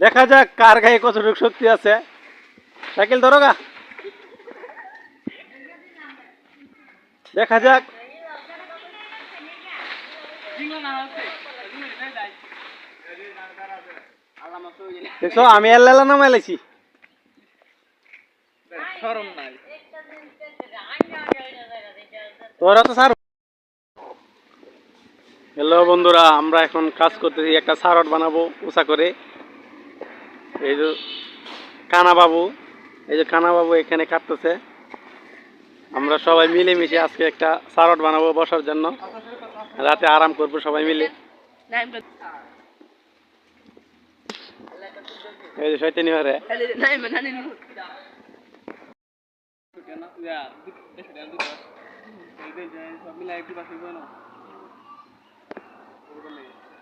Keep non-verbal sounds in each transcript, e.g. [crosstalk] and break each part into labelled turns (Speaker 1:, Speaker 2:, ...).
Speaker 1: দেখা যাক কার গায়ে কতটুকু শক্তি আছে। সাইকেল ধরো গা। দেখা যাক। দেখছ আমি এল্লালা নামাই লাইছি তোরা তো স্যার হ্যালো বন্ধুরা আমরা এখন কাজ করতেছি একটা সারট বানাবো উষা করে এই যে কানা বাবু এই যে কানা বাবু এখানে কাটতেছে আমরা সবাই মিলেমিশে আজকে একটা সারট বানাবো বসার জন্য রাতে আরাম করব সবাই মিলে এই যে শৈতানি
Speaker 2: না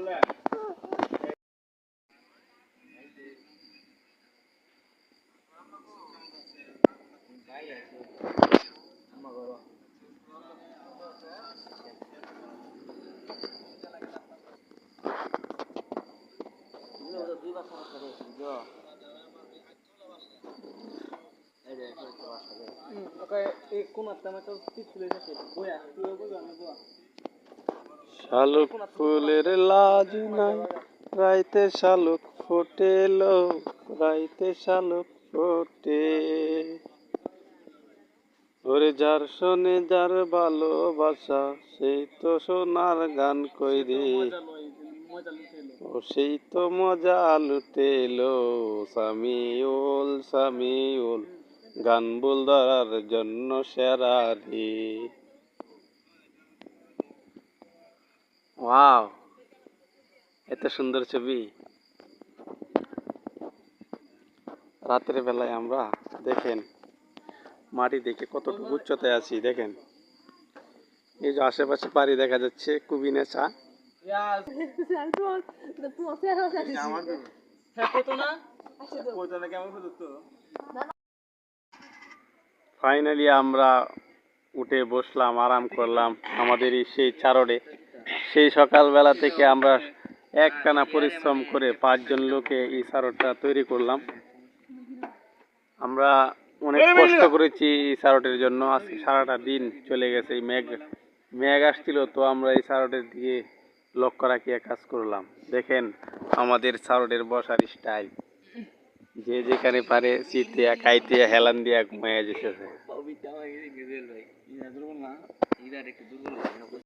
Speaker 2: বয়া
Speaker 1: শালুক ফুলের লাজ নাই। রাইতে শালুক ফোটেলো রাইতে শালুক ফোটে। ওরে যার শোনে যার ভালোবাসা সেই তো সোনার গান কই রে
Speaker 2: মজা লয় মজা লুটেলো
Speaker 1: ও সেই তো মজা লুটেলো সামিউল সামিউল। গান বুল ধরার জন্য সেরা রে। ওয়াও এত সুন্দর ছবি। রাতের বেলায় আমরা দেখেন মাটি দেখে কতটুকু উচ্চতায় আছি দেখেন। এই যে আশেপাশে বাড়ি দেখা যাচ্ছে কুবি নেচা [laughs]
Speaker 2: হ্যাঁ কত না? কেমন
Speaker 1: ফাইনালি আমরা উঠে বসলাম আরাম করলাম আমাদের এই সেই চারণে সেই সকালবেলা থেকে আমরা একটানা পরিশ্রম করে পাঁচজন লোকে এই চারটটা তৈরি করলাম। আমরা অনেক কষ্ট করেছি এই চারটের জন্য। আজকে সারাটা দিন চলে গেছে এই মেঘ। মেঘ আসছিল তো আমরা এই চারটের দিকে লক্ষ্য রাখিয়ে কাজ করলাম। দেখেন আমাদের চারটের বসার স্টাইল যে যেখানে পারে শীতে খাইতে হেলান দিয়া ঘুমাইয়া যেতেছে